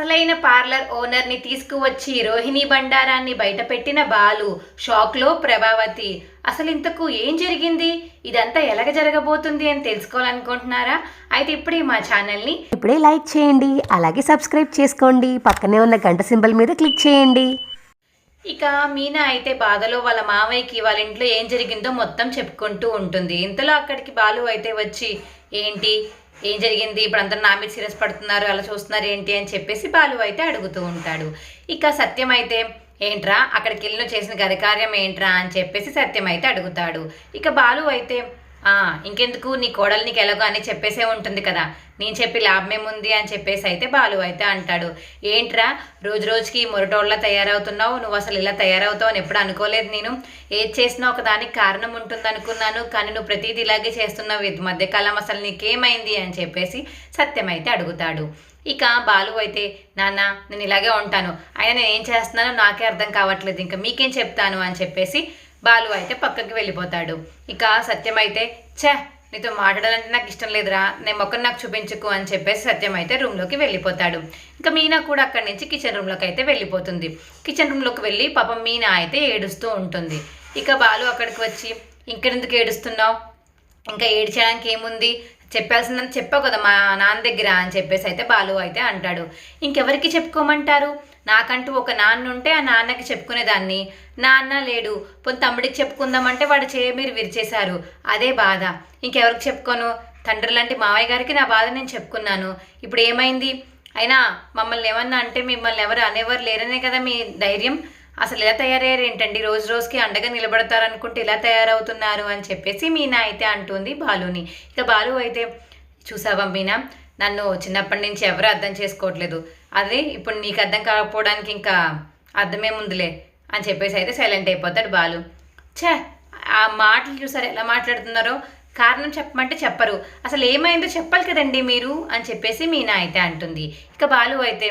అసలైన పార్లర్ ఓనర్ని తీసుకువచ్చి రోహిణి బండారాన్ని బయటపెట్టిన బాలు షాక్లో ప్రభావతి అసలు ఇంతకు ఏం జరిగింది? ఇదంతా ఎలాగ జరగబోతుంది అని తెలుసుకోవాలనుకుంటున్నారా? అయితే ఇప్పుడే మా ఛానల్ని ఇప్పుడే లైక్ చేయండి అలాగే సబ్స్క్రైబ్ చేసుకోండి పక్కనే ఉన్న గంట సింబల్ మీద క్లిక్ చేయండి. ఇక మీనా అయితే బాధలో వాళ్ళ మామయ్యకి వాళ్ళ ఇంట్లో ఏం జరిగిందో మొత్తం చెప్పుకుంటూ ఉంటుంది. ఇంతలో అక్కడికి బాలు అయితే వచ్చి ఏంటి? ఏం జరిగింది? ఇప్పుడు అందరు నా మీద సీరియస్ పడుతున్నారు అలా చూస్తున్నారు ఏంటి అని చెప్పేసి బాలు అయితే అడుగుతూ ఉంటాడు. ఇక సత్యం అయితే ఏంట్రా? అక్కడికి వెళ్ళిన చేసిన గరికార్యం ఏంట్రా? అని చెప్పేసి సత్యం అయితే అడుగుతాడు. ఇక బాలు అయితే ఇంకెందుకు? నీ కోడలు నీకు ఎలాగో అని చెప్పేసే ఉంటుంది కదా. నేను చెప్పి లాభమేముంది అని చెప్పేసి అయితే బాలు అయితే అంటాడు. ఏంట్రా? రోజు రోజుకి మొరటోళ్ళ తయారవుతున్నావు? నువ్వు అసలు ఇలా తయారవుతావు అని ఎప్పుడు అనుకోలేదు నేను. ఏది చేసినా ఒక దానికి కారణం ఉంటుంది అనుకున్నాను కానీ నువ్వు ప్రతిదీ ఇలాగే చేస్తున్నావు. ఇది మధ్యకాలం అసలు నీకేమైంది అని చెప్పేసి సత్యం అయితే అడుగుతాడు. ఇక బాలు అయితే నాన్న నేను ఇలాగే ఉంటాను. అయినా నేను ఏం చేస్తున్నానో నాకే అర్థం కావట్లేదు. ఇంకా మీకేం చెప్తాను? అని చెప్పేసి బాలు అయితే పక్కకి వెళ్ళిపోతాడు. ఇక సత్యం అయితే నీతో మాట్లాడాలంటే నాకు ఇష్టం లేదురా నేను మొక్కను నాకు చూపించుకు అని చెప్పేసి సత్యం అయితే రూమ్లోకి వెళ్ళిపోతాడు. ఇంకా మీనా కూడా అక్కడి నుంచి కిచెన్ రూమ్లోకి అయితే వెళ్ళిపోతుంది. కిచెన్ రూమ్లోకి వెళ్ళి పాపం మీనా అయితే ఏడుస్తూ ఉంటుంది. ఇక బాలు అక్కడికి వచ్చి ఇంకెందుకు ఏడుస్తున్నావు? ఇంకా ఏడ్చడానికి ఏముంది? చెప్పాల్సిందని చెప్పావు కదా మా నాన్న దగ్గర అని చెప్పేసి అయితే బాలు అయితే అంటాడు. ఇంకెవరికి చెప్పుకోమంటారు? నాకంటూ ఒక నాన్న ఉంటే ఆ నాన్నకి చెప్పుకునేదాన్ని. నాన్న లేడు. పోనీ తమ్ముడికి చెప్పుకుందామంటే వాడు చేయ మీరు విరిచేశారు. అదే బాధ. ఇంకెవరికి చెప్పుకోను? తండ్రి లాంటి మావయ్య గారికి నా బాధ నేను చెప్పుకున్నాను. ఇప్పుడు ఏమైంది? అయినా మమ్మల్ని ఏమన్నా అంటే మిమ్మల్ని ఎవరు అనేవారు లేరనే కదా మీ ధైర్యం. అసలు ఇలా తయారయ్యారు ఏంటండి? రోజు రోజుకి అండగా నిలబడతారు అనుకుంటే ఇలా తయారవుతున్నారు అని చెప్పేసి మీనా అయితే అంటుంది బాలుని. ఇక బాలు అయితే చూసావా మీనా నన్ను చిన్నప్పటి నుంచి ఎవరు అర్థం చేసుకోవట్లేదు. అదే ఇప్పుడు నీకు అర్థం కాకపోవడానికి ఇంకా అర్థమేముందిలే అని చెప్పేసి అయితే సైలెంట్ అయిపోతాడు బాలు. ఛే ఆ మాటలు చూసారు ఎలా మాట్లాడుతున్నారో? కారణం చెప్పమంటే చెప్పరు. అసలు ఏమైందో చెప్పాలి కదండి మీరు అని చెప్పేసి మీనా అయితే అంటుంది. ఇక బాలు అయితే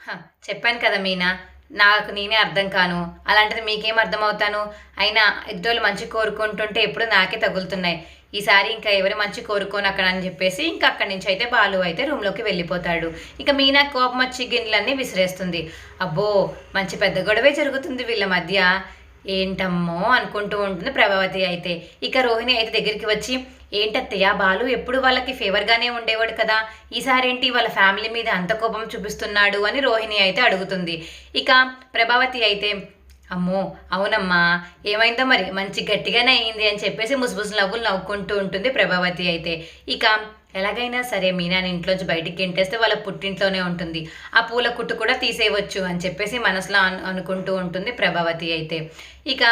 "హ, చెప్పాను కదా మీనా నాకు నేనే అర్థం కాను. అలాంటిది మీకేం అర్థమవుతాను? అయినా ఇద్దరు మంచి కోరుకుంటుంటే ఎప్పుడు నాకే తగులుతున్నాయి. ఈసారి ఇంకా ఎవరి మంచి కోరుకోను అక్కడ అని చెప్పేసి ఇంకా అక్కడి నుంచి అయితే బాలు అయితే రూమ్లోకి వెళ్ళిపోతాడు. ఇక మీనా కోపం వచ్చి గిన్నెలన్నీ విసిరేస్తుంది. అబ్బో మంచి పెద్ద గొడవే జరుగుతుంది వీళ్ళ మధ్య. ఏంటమ్మో అనుకుంటూ ఉంటుంది ప్రభావతి అయితే. ఇక రోహిణి అయితే దగ్గరికి వచ్చి ఏంటత్తయ్య బాలు ఎప్పుడు వాళ్ళకి ఫేవర్గానే ఉండేవాడు కదా? ఈసారి ఏంటి వాళ్ళ ఫ్యామిలీ మీద అంత కోపం చూపిస్తున్నాడు? అని రోహిణి అయితే అడుగుతుంది. ఇక ప్రభావతి అయితే అమ్మో అవునమ్మా ఏమైందో మరి? మంచి గట్టిగానే అయింది అని చెప్పేసి ముసుముసు నవ్వులు నవ్వుకుంటూ ఉంటుంది ప్రభావతి అయితే. ఇక ఎలాగైనా సరే మీనాని ఇంట్లోంచి బయటికి గెంటేస్తే వాళ్ళ పుట్టింట్లోనే ఉంటుంది. ఆ పూల కుట్టు కూడా తీసేయవచ్చు అని చెప్పేసి మనసులో అనుకుంటూ ఉంటుంది ప్రభావతి అయితే. ఇక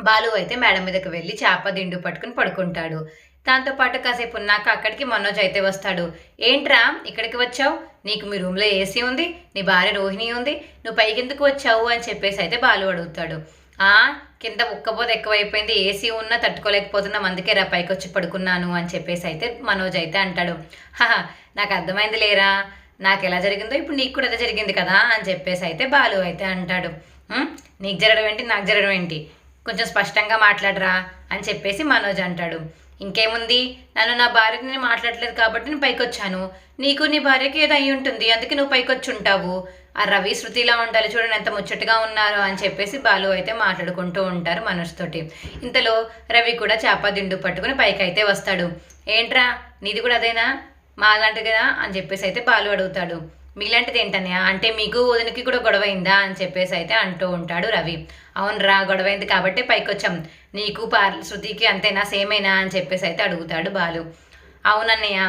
బాలు అయితే మేడం మీదకి వెళ్ళి చేప దిండు పట్టుకుని పడుకుంటాడు. దాంతోపాటు కాసేపు ఉన్నాక అక్కడికి మనోజ్ అయితే వస్తాడు. ఏంట్రా ఇక్కడికి వచ్చావు? నీకు మీ రూమ్లో ఏసీ ఉంది నీ భార్య రోహిణి ఉంది నువ్వు పైకి ఎందుకు వచ్చావు? అని చెప్పేసి అయితే బాలు అడుగుతాడు. కింద ఉక్కపోతే ఎక్కువైపోయింది ఏసీ ఉన్నా తట్టుకోలేకపోతున్నాం అందుకే రా పైకి వచ్చి పడుకున్నాను అని చెప్పేసి అయితే మనోజ్ అయితే అంటాడు. హహా నాకు అర్థమైంది లేరా? నాకు ఎలా జరిగిందో? ఇప్పుడు నీకు కూడా అదే జరిగింది కదా అని చెప్పేసి అయితే బాలు అయితే అంటాడు. నీకు జరగడం ఏంటి? నాకు జరగడం ఏంటి? కొంచెం స్పష్టంగా మాట్లాడరా? అని చెప్పేసి మనోజ్ అంటాడు. ఇంకేముంది? నన్ను నా భార్య నేను మాట్లాడలేదు కాబట్టి నేను పైకి వచ్చాను నీకు నీ భార్యకి ఏదో అయి ఉంటుంది. అందుకే నువ్వు పైకి వచ్చి ఉంటావు ఆ రవి శృతిలా ఉండాలి చూడండి ఎంత ముచ్చటగా ఉన్నారు అని చెప్పేసి బాలు అయితే మాట్లాడుకుంటూ ఉంటారు మనసుతోటి. ఇంతలో రవి కూడా చేప దిండు పట్టుకుని పైకి అయితే వస్తాడు. ఏంట్రా? నీది కూడా అదేనా? మాలాంటిది కదా అని చెప్పేసి అయితే బాలు అడుగుతాడు. మీలాంటిది ఏంటన్నయ్య? అంటే మీకు వదినకి కూడా గొడవ అయిందా అని చెప్పేసి అయితే అంటూ ఉంటాడు రవి. అవునరా గొడవైంది కాబట్టి పైకి వచ్చాం నీకు పార్ శృతికి అంతేనా సేమేనా అని చెప్పేసి అయితే అడుగుతాడు బాలు. అవునన్నయ్య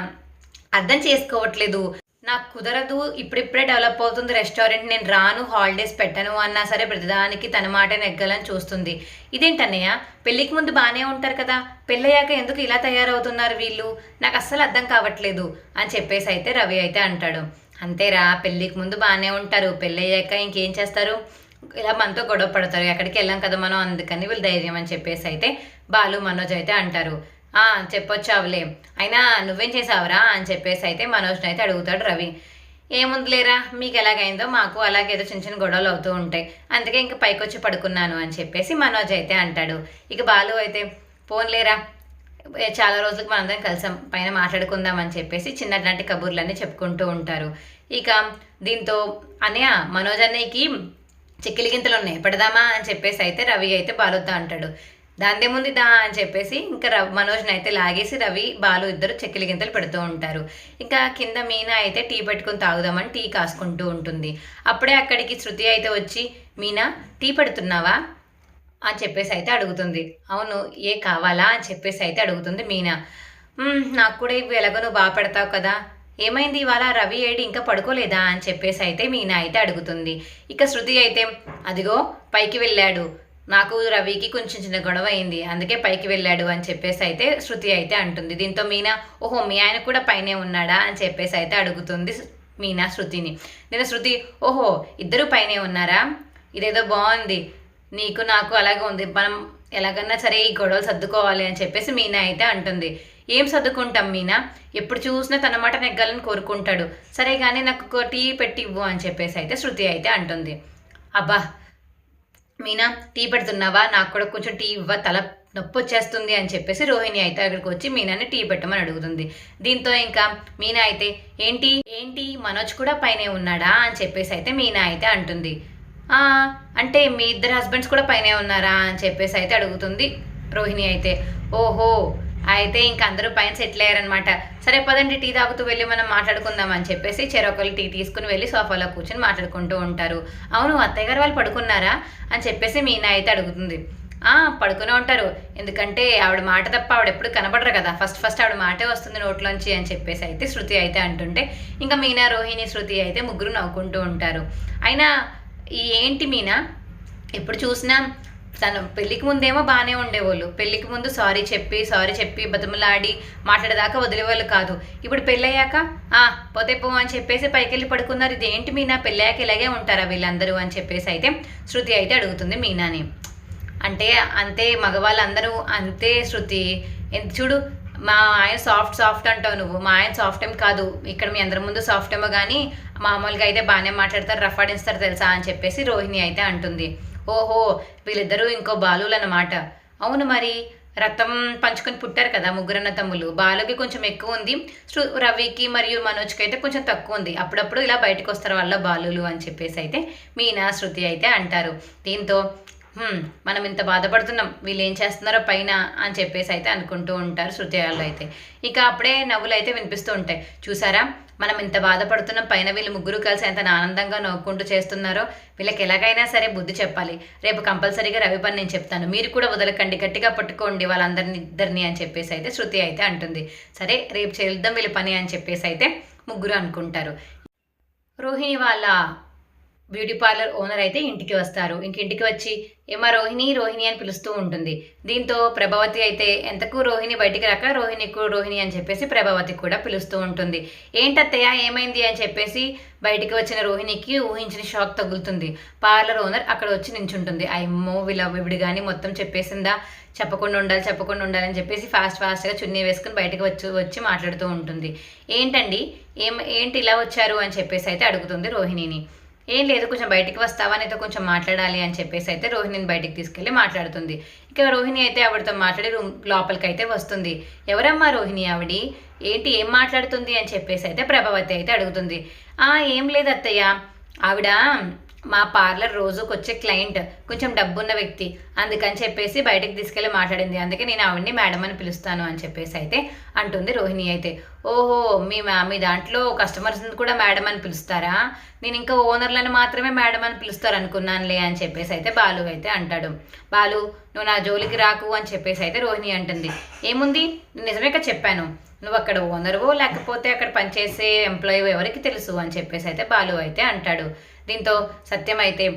అర్థం చేసుకోవట్లేదు. నాకు కుదరదు ఇప్పుడిప్పుడే డెవలప్ అవుతుంది రెస్టారెంట్ నేను రాను హాలిడేస్ పెట్టను అన్నా సరే ప్రతిదానికి తన మాట నెగ్గాలని చూస్తుంది. ఇదేంటన్నయ్య? పెళ్ళికి ముందు బాగానే ఉంటారు కదా. పెళ్ళయ్యాక ఎందుకు ఇలా తయారవుతున్నారు వీళ్ళు? నాకు అస్సలు అర్థం కావట్లేదు అని చెప్పేసి అయితే రవి అయితే అంటాడు. అంతేరా పెళ్ళికి ముందు బాగానే ఉంటారు. పెళ్ళయ్యాక ఇంకేం చేస్తారు? ఇలా మనతో గొడవ పడతారు. ఎక్కడికి వెళ్ళాం కదా మనం అందుకని వీళ్ళు ధైర్యం అని చెప్పేసి అయితే బాలు మనోజ్ అయితే అంటారు. "ఆ, చెప్పొచ్చావులే అయినా నువ్వేం చేసావురా అని చెప్పేసి అయితే మనోజ్ని అయితే అడుగుతాడు రవి. ఏముందిలేరా మీకు ఎలాగైందో మాకు అలాగేదో చిన్న చిన్న గొడవలు అవుతూ ఉంటాయి. అందుకే ఇంక పైకి వచ్చి పడుకున్నాను అని చెప్పేసి మనోజ్ అయితే అంటాడు. ఇక బాలు అయితే పోన్లేరా లేరా చాలా రోజులకు మనందరం కలిసాం పైన మాట్లాడుకుందాం అని చెప్పేసి చిన్ననాటి కబుర్లన్నీ చెప్పుకుంటూ ఉంటారు. ఇక దీంతో అనయ మనోజ్ అన్నయ్యకి చిక్కిలి గింతలు ఉన్నాయి పెడదామా అని చెప్పేసి అయితే రవి అయితే బాలుద్దా అంటాడు. దాందేముంది దా అని చెప్పేసి ఇంకా రవి మనోజ్ని అయితే లాగేసి రవి బాలు ఇద్దరు చెక్కిలి గింతలు పెడుతూ ఉంటారు. ఇంకా కింద మీనా అయితే టీ పెట్టుకుని తాగుదామని టీ కాసుకుంటూ ఉంటుంది. అప్పుడే అక్కడికి శృతి అయితే వచ్చి మీనా టీ పెడుతున్నావా? అని చెప్పేసి అయితే అడుగుతుంది. అవును ఏ కావాలా అని చెప్పేసి అయితే అడుగుతుంది మీనా. నాకు కూడా ఇవి ఎలాగో నువ్వు బాగా పెడతావు కదా. ఏమైంది ఇవాళ రవి ఏడి ఇంకా పడుకోలేదా? అని చెప్పేసి అయితే మీనా అయితే అడుగుతుంది. ఇక శృతి అయితే అదిగో పైకి వెళ్ళాడు. నాకు రవికి కొంచెం చిన్న గొడవ అయింది. అందుకే పైకి వెళ్ళాడు అని చెప్పేసి అయితే శృతి అయితే అంటుంది. దీంతో మీనా ఓహో మీ ఆయన కూడా పైనే ఉన్నాడా? అని చెప్పేసి అయితే అడుగుతుంది మీనా శృతిని. నేను శృతి ఓహో ఇద్దరు పైనే ఉన్నారా? ఇదేదో బాగుంది. నీకు నాకు అలాగే ఉంది. మనం ఎలాగన్నా సరే ఈ గొడవలు సర్దుకోవాలి అని చెప్పేసి మీనా అయితే అంటుంది. ఏం సర్దుకుంటాం మీనా? ఎప్పుడు చూసినా తన మాట నెగ్గాలని కోరుకుంటాడు. సరే కానీ నాకు ఒక టీ పెట్టి ఇవ్వు అని చెప్పేసి అయితే శృతి అయితే అంటుంది. అబ్బా! మీనా టీ పెడుతున్నావా? నాకు కూడా కొంచెం టీ ఇవ్వ తల నొప్పి వచ్చేస్తుంది అని చెప్పేసి రోహిణి అయితే అక్కడికి వచ్చి మీనాని టీ పెట్టమని అడుగుతుంది. దీంతో ఇంకా మీనా అయితే ఏంటి? ఏంటి? మనోజ్ కూడా పైనే ఉన్నాడా? అని చెప్పేసి అయితే మీనా అయితే అంటుంది. అంటే మీ ఇద్దరు హస్బెండ్స్ కూడా పైనే ఉన్నారా అని చెప్పేసి అయితే అడుగుతుంది రోహిణి అయితే. ఓహో అయితే ఇంక అందరూ పైన సెటిల్ అయ్యారనమాట సరే పదండి టీ తాగుతూ వెళ్ళి మనం మాట్లాడుకుందాం అని చెప్పేసి చెరొకరు టీ తీసుకుని వెళ్ళి సోఫాలో కూర్చొని మాట్లాడుకుంటూ ఉంటారు. అవును అత్తయ్య గారు వాళ్ళు పడుకున్నారా అని చెప్పేసి మీనా అయితే అడుగుతుంది. పడుకునే ఉంటారు. ఎందుకంటే ఆవిడ మాట తప్ప ఆవిడ ఎప్పుడు కనబడరు కదా. ఫస్ట్ ఫస్ట్ ఆవిడ మాటే వస్తుంది నోట్లోంచి అని చెప్పేసి అయితే శృతి అయితే అంటుంటే ఇంకా మీనా రోహిణి శృతి అయితే ముగ్గురు నవ్వుకుంటూ ఉంటారు. అయినా ఈ ఏంటి మీనా? ఎప్పుడు చూసినా తను పెళ్ళికి ముందేమో బాగానే ఉండేవాళ్ళు. పెళ్ళికి ముందు సారీ చెప్పి సారీ చెప్పి బతుములాడి మాట్లాడేదాకా వదిలేవాళ్ళు కాదు. ఇప్పుడు పెళ్ళయ్యాక ఆ పోతే పో అని చెప్పేసి పైకి వెళ్ళి పడుకున్నారు. ఇది ఏంటి మీనా? పెళ్ళయ్యాక ఇలాగే ఉంటారా వీళ్ళందరూ అని చెప్పేసి అయితే శృతి అయితే అడుగుతుంది మీనాని. అంటే అంతే మగవాళ్ళందరూ అంతే శృతి. ఎంత చూడు మా ఆయన సాఫ్ట్ సాఫ్ట్ అంటావు నువ్వు. మా ఆయన సాఫ్ట్ ఏం కాదు. ఇక్కడ మీ అందరి ముందు సాఫ్ట్ ఏమో కానీ మామూలుగా అయితే బాగానే మాట్లాడతారు రఫ్ ఆడిస్తారు తెలుసా అని చెప్పేసి రోహిణి అయితే అంటుంది. ఓహో వీళ్ళిద్దరూ ఇంకో బాలులు అన్నమాట. అవును మరి రక్తం పంచుకొని పుట్టారు కదా ముగ్గురన్న తమ్ముళ్ళు. బాలుకి కొంచెం ఎక్కువ ఉంది. శృ- రవికి మరియు మనోజ్కి అయితే కొంచెం తక్కువ ఉంది. అప్పుడప్పుడు ఇలా బయటకు వస్తారు వాళ్ళ బాలులు అని చెప్పేసి అయితే మీనా శృతి అయితే అంటారు. దీంతో మనం ఇంత బాధపడుతున్నాం వీళ్ళు ఏం చేస్తున్నారో పైన అని చెప్పేసి అయితే అనుకుంటూ ఉంటారు శృతి వాళ్ళు అయితే. ఇక అప్పుడే నవ్వులు అయితే వినిపిస్తూ ఉంటాయి. చూసారా? మనం ఇంత బాధపడుతున్నాం పైన వీళ్ళు ముగ్గురు కలిసి ఎంత ఆనందంగా నవ్వుకుంటూ చేస్తున్నారో వీళ్ళకి ఎలాగైనా సరే బుద్ధి చెప్పాలి. రేపు కంపల్సరీగా రవి పని నేను చెప్తాను. మీరు కూడా వదలకండి గట్టిగా పట్టుకోండి వాళ్ళందరిని ఇద్దరిని అని చెప్పేసి అయితే శృతి అయితే అంటుంది. సరే రేపు చేద్దాం వీళ్ళ పని అని చెప్పేసి అయితే ముగ్గురు అనుకుంటారు. రోహిణి వాళ్ళ బ్యూటీ పార్లర్ ఓనర్ అయితే ఇంటికి వస్తారు. ఇంక ఇంటికి వచ్చి ఏమా రోహిణి రోహిణి అని పిలుస్తూ ఉంటుంది. దీంతో ప్రభావతి అయితే ఎంతకు రోహిణి బయటికి రాక రోహిణికు రోహిణి అని చెప్పేసి ప్రభావతి కూడా పిలుస్తూ ఉంటుంది. ఏంటత్తయ్య ఏమైంది? అని చెప్పేసి బయటికి వచ్చిన రోహిణికి ఊహించిన షాక్ తగులుతుంది. పార్లర్ ఓనర్ అక్కడ వచ్చి నించుంటుంది. అయ్యమ్మో వీళ్ళ వివిడి కానీ మొత్తం చెప్పేసిందా? చెప్పకుండా ఉండాలి చెప్పకుండా ఉండాలని చెప్పేసి ఫాస్ట్ ఫాస్ట్గా చున్నీ వేసుకుని బయటకు వచ్చి వచ్చి మాట్లాడుతూ ఉంటుంది. ఏంటండి? ఏం ఏంటి ఇలా వచ్చారు? అని చెప్పేసి అయితే అడుగుతుంది రోహిణిని. ఏం లేదు కొంచెం బయటికి వస్తావా? నీతో కొంచెం మాట్లాడాలి అని చెప్పేసి అయితే రోహిణిని బయటికి తీసుకెళ్ళి మాట్లాడుతుంది. ఇక రోహిణి అయితే ఆవిడతో మాట్లాడి రూమ్ లోపలికి అయితే వస్తుంది. ఎవరమ్మా రోహిణి ఆవిడి? ఏంటి ఏం మాట్లాడుతుంది? అని చెప్పేసి అయితే ప్రభావతి అయితే అడుగుతుంది. ఆ ఏం లేదు అత్తయ్య ఆవిడ మా పార్లర్ రోజుకి వచ్చే క్లయింట్ కొంచెం డబ్బున్న వ్యక్తి. అందుకని చెప్పేసి బయటకు తీసుకెళ్ళి మాట్లాడింది. అందుకే నేను ఆవిడ్ని మేడం అని పిలుస్తాను అని చెప్పేసి అయితే అంటుంది రోహిణి అయితే. ఓహో మీ మా మీ దాంట్లో కస్టమర్స్ కూడా మేడం అని పిలుస్తారా? నేను ఇంకా ఓనర్లను మాత్రమే మేడం అని పిలుస్తారు అనుకున్నానులే అని చెప్పేసి అయితే బాలు అయితే అంటాడు. బాలు నువ్వు నా జోలికి రాకు అని చెప్పేసి అయితే రోహిణి అంటుంది. ఏముంది? నేను నిజమే చెప్పాను. నువ్వు అక్కడ ఓనర్వో లేకపోతే అక్కడ పనిచేసే ఎంప్లాయీ ఎవరికి తెలుసు అని చెప్పేసి అయితే బాలు అయితే అంటాడు. దీంతో సత్యం అయితే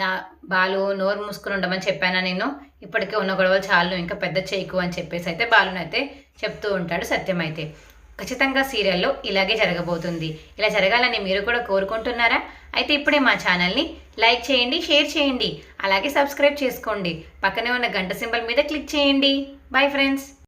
నా బాలు నోరు మూసుకుని ఉండమని చెప్పానా నేను? ఇప్పటికే ఉన్న గొడవలు చాలు ఇంకా పెద్ద చేయకు అని చెప్పేసి అయితే బాలునైతే అయితే చెప్తూ ఉంటాడు సత్యం అయితే ఖచ్చితంగా సీరియల్లో ఇలాగే జరగబోతుంది. ఇలా జరగాలని మీరు కూడా కోరుకుంటున్నారా? అయితే ఇప్పుడే మా ఛానల్ని లైక్ చేయండి షేర్ చేయండి. అలాగే సబ్స్క్రైబ్ చేసుకోండి. పక్కనే ఉన్న గంట సింబల్ మీద క్లిక్ చేయండి. Bye friends.